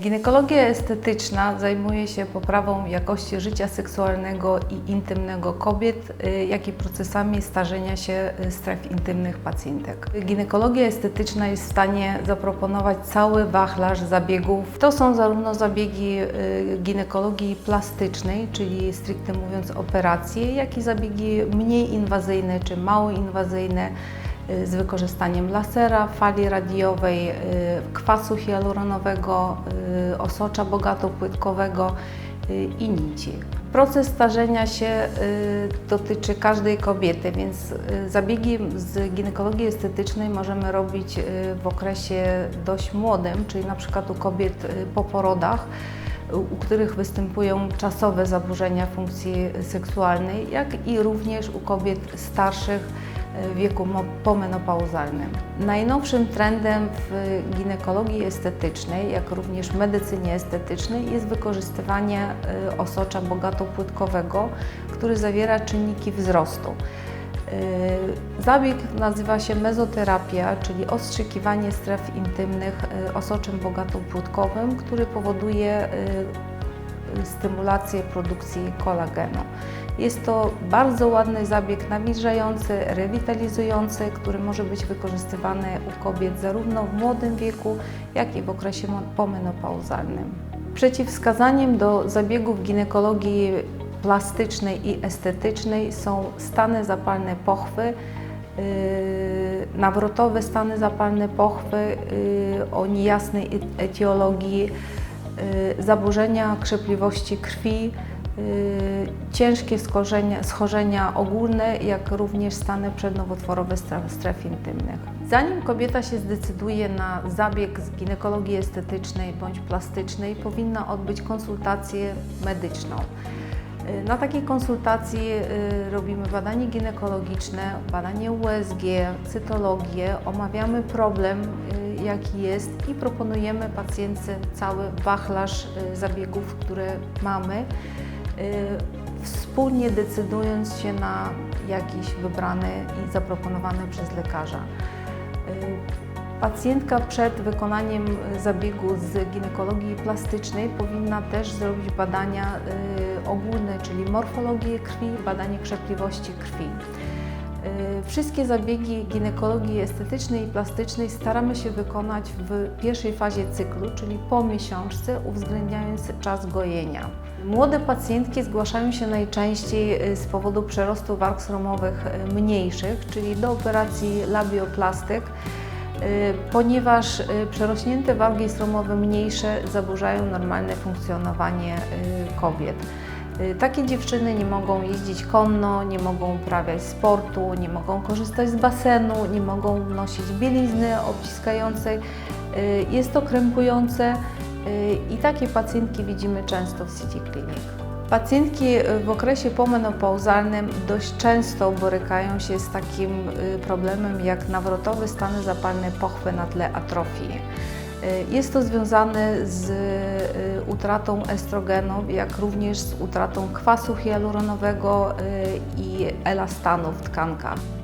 Ginekologia estetyczna zajmuje się poprawą jakości życia seksualnego i intymnego kobiet, y, jak i procesami starzenia się stref intymnych pacjentek. Ginekologia estetyczna jest w stanie zaproponować cały wachlarz zabiegów. To są zarówno zabiegi y, ginekologii plastycznej, czyli stricte mówiąc operacje, jak i zabiegi mniej inwazyjne czy mało inwazyjne z wykorzystaniem lasera, fali radiowej, y, kwasu hialuronowego, y, osocza bogatopłytkowego y, i nici. Proces starzenia się y, dotyczy każdej kobiety, więc y, zabiegi z ginekologii estetycznej możemy robić y, w okresie dość młodym, czyli na przykład u kobiet y, po porodach u których występują czasowe zaburzenia funkcji seksualnej, jak i również u kobiet starszych w wieku pomenopauzalnym. Najnowszym trendem w ginekologii estetycznej, jak również w medycynie estetycznej jest wykorzystywanie y, osocza bogatopłytkowego, który zawiera czynniki wzrostu. Y, Zabieg nazywa się mezoterapia, czyli ostrzykiwanie stref intymnych y, osoczem bogatopłytkowym, który powoduje y, stymulację produkcji kolagenu. Jest to bardzo ładny zabieg nawilżający, rewitalizujący, który może być wykorzystywany u kobiet zarówno w młodym wieku, jak i w okresie pomenopauzalnym. Przeciwwskazaniem do zabiegów ginekologii plastycznej i estetycznej są stany zapalne pochwy, yy, nawrotowe stany zapalne pochwy yy, o niejasnej e- etiologii, yy, zaburzenia krzepliwości krwi, ciężkie skorzenia, schorzenia ogólne, jak również stany przednowotworowe stref, stref intymnych. Zanim kobieta się zdecyduje na zabieg z ginekologii estetycznej bądź plastycznej, powinna odbyć konsultację medyczną. Y, Na takiej konsultacji y, robimy badanie ginekologiczne, badanie USG, cytologię, omawiamy problem, y, jaki jest i proponujemy pacjentce cały wachlarz zabiegów, które mamy, wspólnie decydując się na jakiś wybrany i zaproponowany przez lekarza. Pacjentka przed wykonaniem zabiegu z ginekologii plastycznej powinna też zrobić badania y, czyli morfologię krwi, badanie krzepliwości krwi. Y, Wszystkie zabiegi ginekologii estetycznej i plastycznej staramy się wykonać w pierwszej fazie cyklu, czyli po miesiączce, uwzględniając czas gojenia. Młode pacjentki zgłaszają się najczęściej y, z powodu przerostu warg sromowych y, mniejszych, czyli do operacji labioplastyk, ponieważ przerośnięte wargi sromowe mniejsze zaburzają normalne funkcjonowanie kobiet. Y, Takie dziewczyny nie mogą jeździć konno, nie mogą uprawiać sportu, nie mogą korzystać z basenu, nie mogą nosić bielizny obciskającej. Y, Jest to krępujące y, i takie pacjentki widzimy często w City Clinic. Pacjentki w okresie pomenopauzalnym dość często borykają się z takim problemem jak nawrotowe stany zapalne pochwy na tle atrofii. Jest to związane z utratą estrogenu, jak również z utratą kwasu hialuronowego y, i elastanu w tkankach.